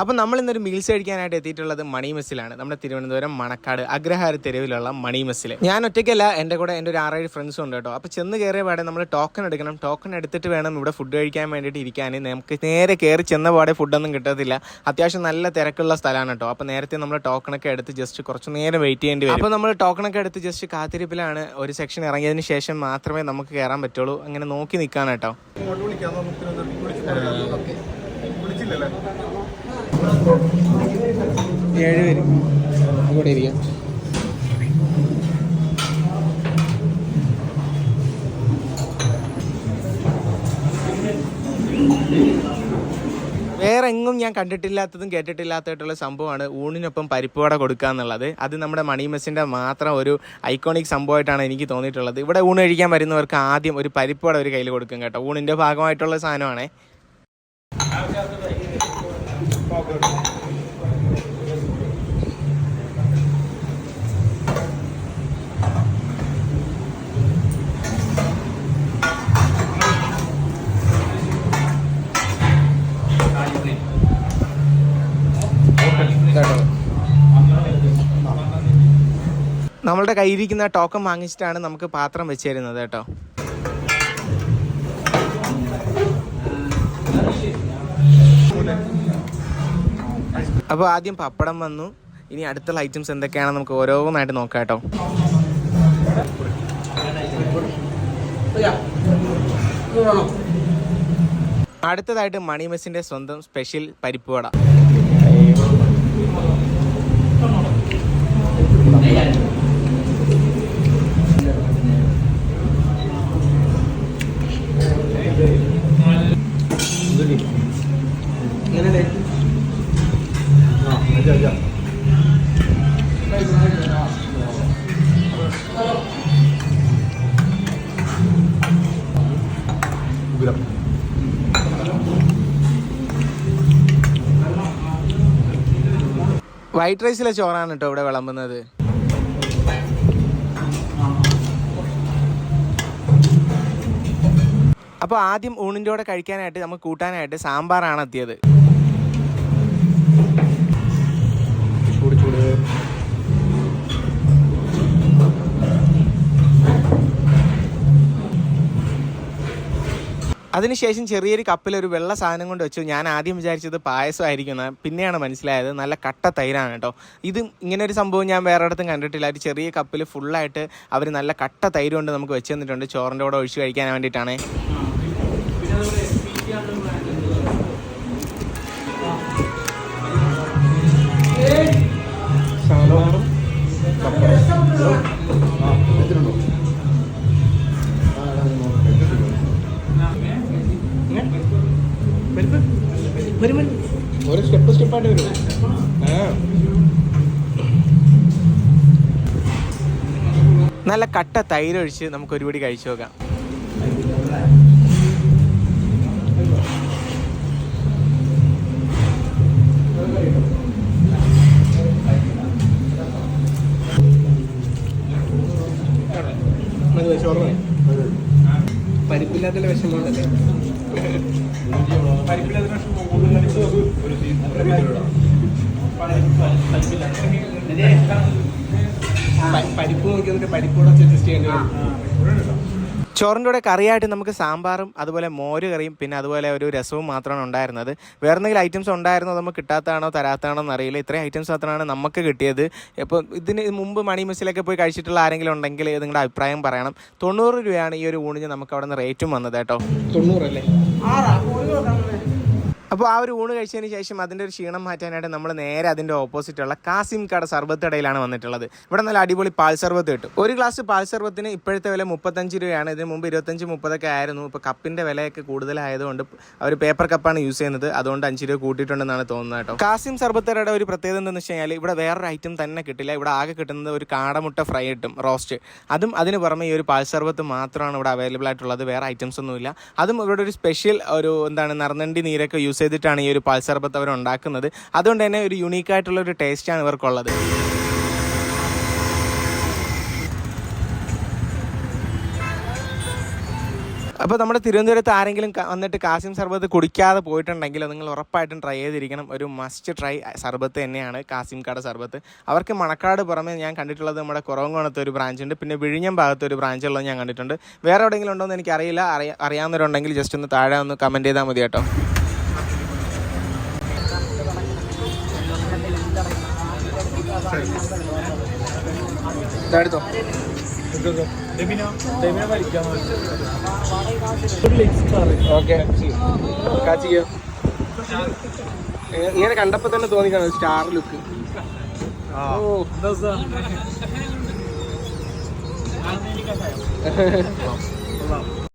അപ്പോൾ നമ്മൾ ഇന്നൊരു മീൽസ് കഴിക്കാനായിട്ട് എത്തിയിട്ടുള്ളത് മണി മെസ്സിലാണ് നമ്മുടെ തിരുവനന്തപുരം മണക്കാട് അഗ്രഹാര തെരുവിലുള്ള മണി മെസ്സിൽ ഞാൻ ഒറ്റയ്ക്കല്ല എന്റെ കൂടെ എന്റെ ഒരു ആറേഴ് ഫ്രണ്ട്സ് ഉണ്ട് കേട്ടോ. അപ്പോൾ ചെന്ന് കയറിയ പാടെ നമ്മൾ ടോക്കൺ എടുക്കണം. ടോക്കൺ എടുത്തിട്ട് വേണം ഇവിടെ ഫുഡ് കഴിക്കാൻ വേണ്ടിയിട്ട് ഇരിക്കാൻ നമുക്ക് നേരെ കയറി ചെന്ന പാടെ ഫുഡൊന്നും കിട്ടത്തില്ല. അത്യാവശ്യം നല്ല തിരക്കുള്ള സ്ഥലമാണ് കേട്ടോ. അപ്പോൾ നേരത്തെ നമ്മൾ ടോക്കണൊക്കെ എടുത്ത് ജസ്റ്റ് കുറച്ച് നേരം വെയിറ്റ് ചെയ്യേണ്ടി വരും. അപ്പോൾ നമ്മൾ ടോക്കണൊക്കെ എടുത്ത് ജസ്റ്റ് കാത്തിരിപ്പിലാണ് ഒരു സെക്ഷൻ ഇറങ്ങിയതിന് ശേഷം മാത്രമേ നമുക്ക് കയറാൻ പറ്റുള്ളൂ. അങ്ങനെ നോക്കി നിൽക്കാൻ കേട്ടോ. വിളിച്ചില്ലല്ലേ? ഏഴ് പേര്. അങ്ങോട്ട് ഇരിക്കാം. വേറെ എങ്ങും ഞാൻ കണ്ടിട്ടില്ലാത്തതും കേട്ടിട്ടില്ലാത്തതായിട്ടുള്ള സംഭവമാണ് ഊണിനൊപ്പം പരിപ്പുവട കൊടുക്കുക എന്നുള്ളത്. അത് നമ്മുടെ മണി മെസ്സിന്റെ മാത്രം ഒരു ഐക്കോണിക് സംഭവമായിട്ടാണ് എനിക്ക് തോന്നിയിട്ടുള്ളത്. ഇവിടെ ഊണ് കഴിക്കാൻ വരുന്നവർക്ക് ആദ്യം ഒരു പരിപ്പുവട ഒരു കയ്യിൽ കൊടുക്കും കേട്ടോ. ഊണിന്റെ ഭാഗമായിട്ടുള്ള സാധനമാണേ. നമ്മളുടെ കയ്യിരിക്കുന്ന ടോക്കൺ വാങ്ങിച്ചിട്ടാണ് നമുക്ക് പാത്രം വെച്ച് തരുന്നത് കേട്ടോ. അപ്പോൾ ആദ്യം പപ്പടം വന്നു. ഇനി അടുത്തുള്ള ഐറ്റംസ് എന്തൊക്കെയാണെന്ന് നമുക്ക് ഓരോന്നായിട്ട് നോക്കാം കേട്ടോ. അടുത്തതായിട്ട് മണി മെസ്സിന്റെ സ്വന്തം സ്പെഷ്യൽ പരിപ്പ് വട ഉഗ്രം വൈറ്റ് റൈസിലെ ചോറാണ് കേട്ടോ ഇവിടെ വിളമ്പുന്നത്. അപ്പോൾ ആദ്യം ഊണിന്റെ കൂടെ കഴിക്കാനായിട്ട് നമുക്ക് കൂട്ടാനായിട്ട് സാമ്പാറാണ് എത്തിയത്. ചൂട് ചൂട്. അതിനുശേഷം ചെറിയൊരു കപ്പിൽ ഒരു വെള്ള സാധനം കൊണ്ട് വെച്ചു. ഞാൻ ആദ്യം വിചാരിച്ചത് പായസമായിരിക്കും പിന്നെയാണ് മനസ്സിലായത്. നല്ല കട്ട തൈരാണ് കേട്ടോ. ഇത് ഇങ്ങനെ ഒരു സംഭവം ഞാൻ വേറെ ഇടത്തും കണ്ടിട്ടില്ല. ഒരു ചെറിയ കപ്പിൽ ഫുള്ളായിട്ട് അവർ നല്ല കട്ട തൈര് കൊണ്ട് നമുക്ക് വെച്ച് തന്നിട്ടുണ്ട്. ചോറിന്റെ കൂടെ ഒഴിച്ച് കഴിക്കാൻ വേണ്ടിയിട്ടാണ്. ഓരോ സ്റ്റെപ്പ് സ്റ്റെപ്പായിട്ട് വരും ആ. നല്ല കട്ട തൈര് ഒഴിച്ച് നമുക്ക് ഒരുപടി കഴിച്ചു നോക്കാം. പരിപ്പില്ലാത്ത വിഷമമുണ്ടല്ലേ? ചോറിന്റെ കൂടെ കറിയായിട്ട് നമുക്ക് സാമ്പാറും അതുപോലെ മോര് കറിയും പിന്നെ അതുപോലെ ഒരു രസവും മാത്രമാണ് ഉണ്ടായിരുന്നത്. വേറെ എന്തെങ്കിലും ഐറ്റംസ് ഉണ്ടായിരുന്നോ? നമുക്ക് കിട്ടാത്തതാണോ തരാത്തതാണോ എന്നറിയില്ല. ഇത്രയും ഐറ്റംസ് മാത്രമാണ് നമുക്ക് കിട്ടിയത്. ഇപ്പോൾ ഇതിന് മുമ്പ് മണി മിസ്സിലൊക്കെ പോയി കഴിച്ചിട്ടുള്ള ആരെങ്കിലും ഉണ്ടെങ്കിൽ നിങ്ങളുടെ അഭിപ്രായം പറയണം. തൊണ്ണൂറ് രൂപയാണ് ഈ ഒരു ഊണിന് നമുക്ക് അവിടെ നിന്ന് റേറ്റും വന്നത് കേട്ടോ. തൊണ്ണൂറല്ലേ ആറാ? കോഴി കൊടുക്കാൻ അപ്പോൾ ആ ഒരു ഊണ് കഴിച്ചതിന് ശേഷം അതിന്റെ ഒരു ക്ഷീണം മാറ്റാനായിട്ട് നമ്മൾ നേരെ അതിന്റെ ഓപ്പോസിറ്റുള്ള കാസിം കട സർബത്ത് കടയിലാണ് വന്നിട്ടുള്ളത്. ഇവിടെ നല്ല അടിപൊളി പാൽ സർബത്ത് കിട്ടും. ഒരു ഗ്ലാസ് പാൽ സർബത്തിന് ഇപ്പോഴത്തെ വില മുപ്പത്തഞ്ച് രൂപയാണ്. ഇതിന് മുമ്പ് ഇരുപത്തഞ്ച് മുപ്പതൊക്കെ ആയിരുന്നു. ഇപ്പോൾ കപ്പിന്റെ വിലയൊക്കെ കൂടുതലായതുകൊണ്ട് അവർ പേപ്പർ കപ്പാണ് യൂസ് ചെയ്യുന്നത്. അതുകൊണ്ട് അഞ്ച് രൂപ കൂട്ടിയിട്ടുണ്ടെന്നാണ് തോന്നുന്നത് കേട്ടോ. കാസിം സർബത്ത് കടയുടെ ഒരു പ്രത്യേകത എന്താണെന്ന് വെച്ച് കഴിഞ്ഞാൽ ഇവിടെ വേറൊരു ഐറ്റം തന്നെ കിട്ടില്ല. ഇവിടെ ആകെ കിട്ടുന്നത് ഒരു കാടമുട്ട ഫ്രൈ കിട്ടും റോസ്റ്റ് അതും അതിന് പുറമെ ഈ ഒരു പാൽ സർബത്ത് മാത്രമാണ് ഇവിടെ അവൈലബിൾ ആയിട്ടുള്ളത്. വേറെ ഐറ്റംസ് ഒന്നുമില്ല. അതും ഇവിടെ ഒരു സ്പെഷ്യൽ ഒരു എന്താണ് നറുനണ്ടി നീരൊക്കെ യൂസ് ചെയ്തിട്ടാണ് ഈ ഒരു പാൽ സർബത്ത് അവർ ഉണ്ടാക്കുന്നത്. അതുകൊണ്ട് തന്നെ ഒരു യുണീക്ക് ആയിട്ടുള്ള ഒരു ടേസ്റ്റാണ് ഇവർക്കുള്ളത്. അപ്പോൾ നമ്മുടെ തിരുവനന്തപുരത്ത് ആരെങ്കിലും വന്നിട്ട് കാസിം സർബത്ത് കുടിക്കാതെ പോയിട്ടുണ്ടെങ്കിൽ നിങ്ങൾ ഉറപ്പായിട്ടും ട്രൈ ചെയ്തിരിക്കണം. ഒരു മസ്റ്റ് ട്രൈ സർബത്ത് തന്നെയാണ് കാസിം കട സർബത്ത്. അവർക്ക് മണക്കാട് പുറമെ ഞാൻ കണ്ടിട്ടുള്ളത് നമ്മുടെ കുറവങ്കോണത്ത് ഒരു ബ്രാഞ്ച് ഉണ്ട്. പിന്നെ വിഴിഞ്ഞം ഭാഗത്ത് ഒരു ബ്രാഞ്ച് ഉള്ളത് ഞാൻ കണ്ടിട്ടുണ്ട്. വേറെ എവിടെയെങ്കിലും ഉണ്ടോ എന്ന് എനിക്കറിയില്ല. അറിയ അറിയാവുന്നവരുണ്ടെങ്കിൽ ജസ്റ്റ് ഒന്ന് താഴെ ഒന്ന് കമന്റ് ചെയ്താൽ മതി കേട്ടോ. കാച്ചിക്കോ. ഇങ്ങനെ കണ്ടപ്പോ തന്നെ തോന്നിക്കാണ് സ്റ്റാർ ലുക്ക്? ഓ.